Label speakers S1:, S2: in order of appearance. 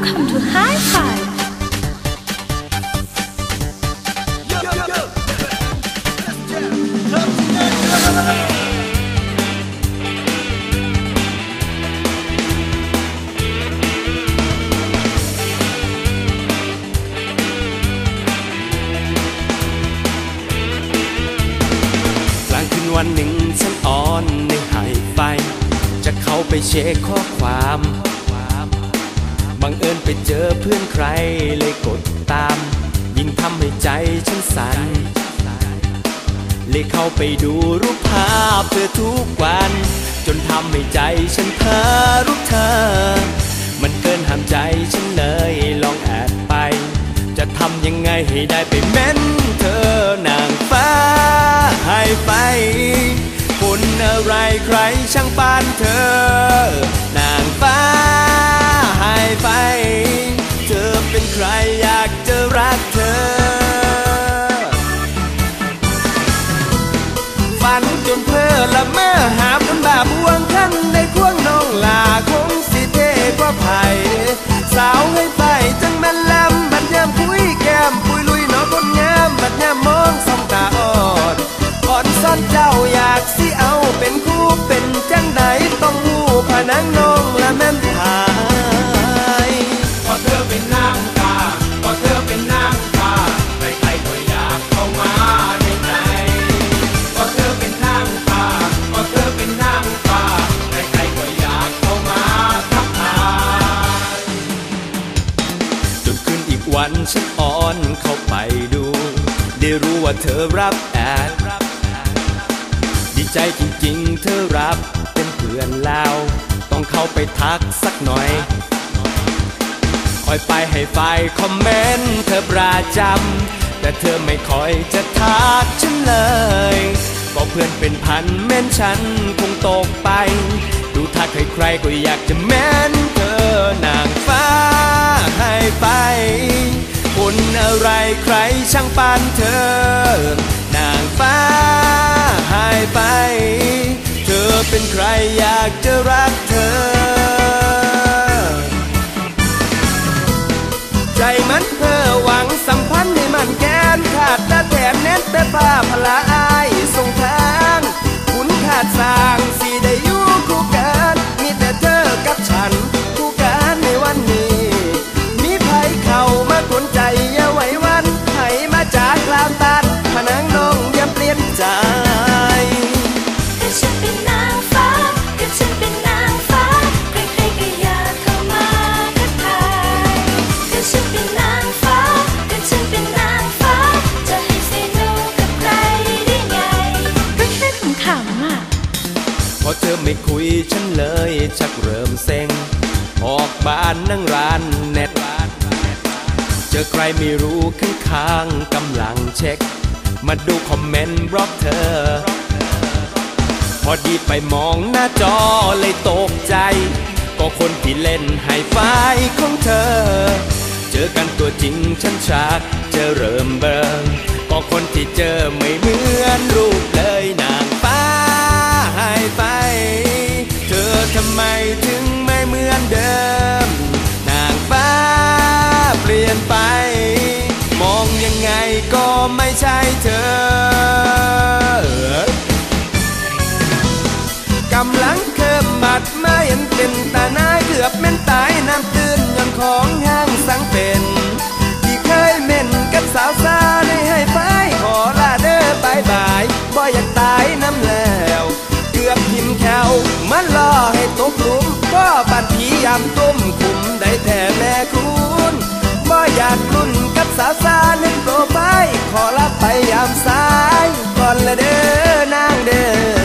S1: Welcome to High Five
S2: กลางคืนวันหนึ่งฉันอ่อนในหายไฟ จะเข้าไปเช็คข้อความ บังเอิญไปเจอเพื่อนใครเลยกดตาม ยิ่งทำให้ใจฉันสั่นเลยเข้าไปดูรูปภาพเธอทุกวัน จนทำให้ใจฉันเพ้อรูปเธอ มันเกินห้ามใจฉันเลยลองแอดไป จะทำยังไงให้ได้ไปเม้นเธอนางฟ้าให้ไปคนอะไรใครช่างปานเธอ ฝันจนเพ้อละเมอหาบนบาบวงคันได้ควงน้องลาคงสิเทกว่าไผ่สาวให้ ฉันอ่อนเข้าไปดู ได้รู้ว่าเธอรับแอดดีใจจริงๆ เธอรับเป็นเพื่อนแล้ว ต้องเข้าไปทักสักหน่อยคอยไปให้ฝ่ายคอมเมนต์เธอประจำแต่เธอไม่คอยจะทักฉันเลยก็เพื่อนเป็นพันเม้นฉันคงตกไป ดูถ้าใครๆก็อยากจะเม้น ไรใครช่างปานเธอนางฟ้าหายไป เธอเป็นใค
S1: รอยากจะรัก อ
S2: เธอไม่คุยฉันเลย ชักเริ่มเซ็ง ออกบ้านนั่งร้านเน็ตเจอใครไม่รู้ข้างๆกำลังเช็ค มาดูคอมเมนต์บล็อกเธอ พอดีไปมองหน้าจอเลยตกใจ ก็คนที่เล่นไฮไฟของเธอ เจอกันตัวจริงฉันชักจะเริ่มเบิงก็คนที่เจอไม่เหมือนรูปเลยนางฟ้าไฮไฟ ทำไมถึงไม่เหมือนเดิม นางฟ้าเปลี่ยนไป มองยังไงก็ไม่ใช่เธอกำลังเคิมบัดไม่เห็นเป็นตาหน้ายเกือบเม่นตายน้ำตื้นย้อนของห้างสังเป็นที่เคยเม่นกับสาวซาในให้ไปขอลาเด้อบายบายบ่อยากตายน้ำแล้ว เกือบทิมแควมันามตุ้มคุมได้แท่แม่คุณบ่อยากรุ่นกับสาวซาหนโปรไฟขอรับไปยามสายก่อนละเด้อนางเด้อ